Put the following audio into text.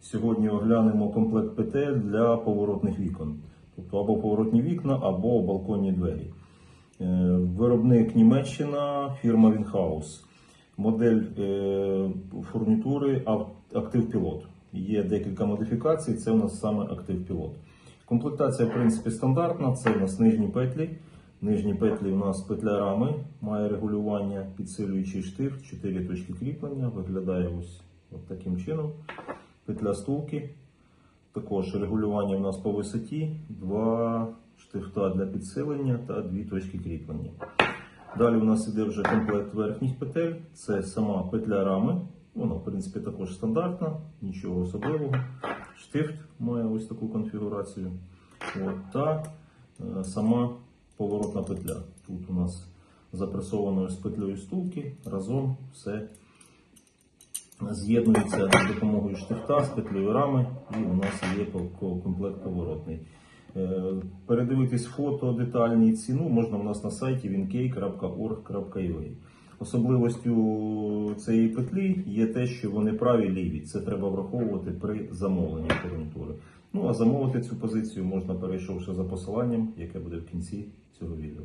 Сьогодні оглянемо комплект петель для поворотних вікон. Тобто або поворотні вікна, або балконні двері. Е, Виробник Німеччина, фірма Вінхаус. Модель е, фурнітури Актив Пілот. Є декілька модифікацій, це у нас саме Актив Пілот. Комплектація, в принципі, стандартна. Це у нас нижні петлі. Нижні петлі у нас петля рами, має регулювання, підсилюючий штифт, 4 точки кріплення. Виглядає ось от таким чином. Петля стулки. Також регулювання у нас по висоті, два штифта для підсилення та дві точки кріплення. Далі у нас іде вже комплект верхніх петель. Це сама петля рами. Вона, в принципі, також стандартна, нічого особливого. Штифт має ось таку конфігурацію. От, та е, сама поворотна петля. Тут у нас запресовано з петлею стулки, разом все з'єднується за допомогою штифта з петлею рами, і у нас є комплект поворотний. Е, Передивитись фото детальні ціну можна у нас на сайті winkey.org.ua. Особливостю цієї петлі є те, що вони праві ліві. Це треба враховувати при замовленні фурнітури. Ну а замовити цю позицію можна перейшовши за посиланням, яке буде в кінці цього відео.